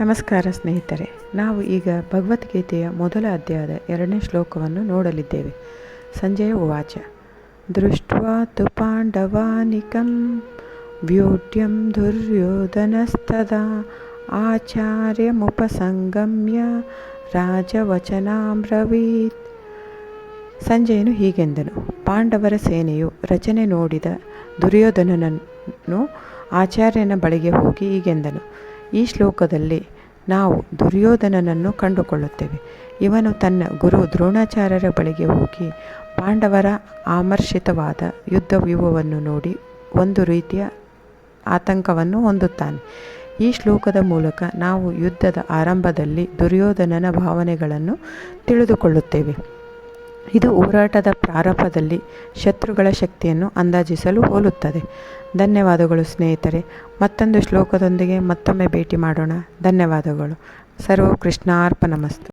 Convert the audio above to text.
ನಮಸ್ಕಾರ ಸ್ನೇಹಿತರೆ, ನಾವು ಈಗ ಭಗವದ್ಗೀತೆಯ ಮೊದಲ ಅಧ್ಯಾಯದ ಎರಡನೇ ಶ್ಲೋಕವನ್ನು ನೋಡಲಿದ್ದೇವೆ. ಸಂಜಯ ಉವಾಚ. ದೃಷ್ಟ್ವಾ ತು ಪಾಂಡವಾನಿಕಂ ವ್ಯೂಢ್ಯಂ ದುರ್ಯೋಧನಸ್ತದಾ ಆಚಾರ್ಯಮುಪಸಂಗಮ್ಯ ರಾಜವಚನಾಮ್ರವೀತ್. ಸಂಜಯನು ಹೀಗೆಂದನು. ಪಾಂಡವರ ಸೇನೆಯು ರಚನೆ ನೋಡಿದ ದುರ್ಯೋಧನನನ್ನು ಆಚಾರ್ಯನ ಬಳಿಗೆ ಹೋಗಿ ಹೀಗೆಂದನು. ಈ ಶ್ಲೋಕದಲ್ಲಿ ನಾವು ದುರ್ಯೋಧನನನ್ನು ಕಂಡುಕೊಳ್ಳುತ್ತೇವೆ. ಇವನು ತನ್ನ ಗುರು ದ್ರೋಣಾಚಾರ್ಯರ ಬಳಿಗೆ ಹೋಗಿ ಪಾಂಡವರ ಆಮರ್ಷಿತವಾದ ಯುದ್ಧ ವ್ಯೂಹವನ್ನು ನೋಡಿ ಒಂದು ರೀತಿಯ ಆತಂಕವನ್ನು ಹೊಂದುತ್ತಾನೆ. ಈ ಶ್ಲೋಕದ ಮೂಲಕ ನಾವು ಯುದ್ಧದ ಆರಂಭದಲ್ಲಿ ದುರ್ಯೋಧನನ ಭಾವನೆಗಳನ್ನು ತಿಳಿದುಕೊಳ್ಳುತ್ತೇವೆ. ಇದು ಹೋರಾಟದ ಪ್ರಾರಂಭದಲ್ಲಿ ಶತ್ರುಗಳ ಶಕ್ತಿಯನ್ನು ಅಂದಾಜಿಸಲು ಹೋಲುತ್ತದೆ. ಧನ್ಯವಾದಗಳು ಸ್ನೇಹಿತರೆ. ಮತ್ತೊಂದು ಶ್ಲೋಕದೊಂದಿಗೆ ಮತ್ತೊಮ್ಮೆ ಭೇಟಿ ಮಾಡೋಣ. ಧನ್ಯವಾದಗಳು. ಸರ್ವ ಕೃಷ್ಣಾರ್ಪಣಮಸ್ತು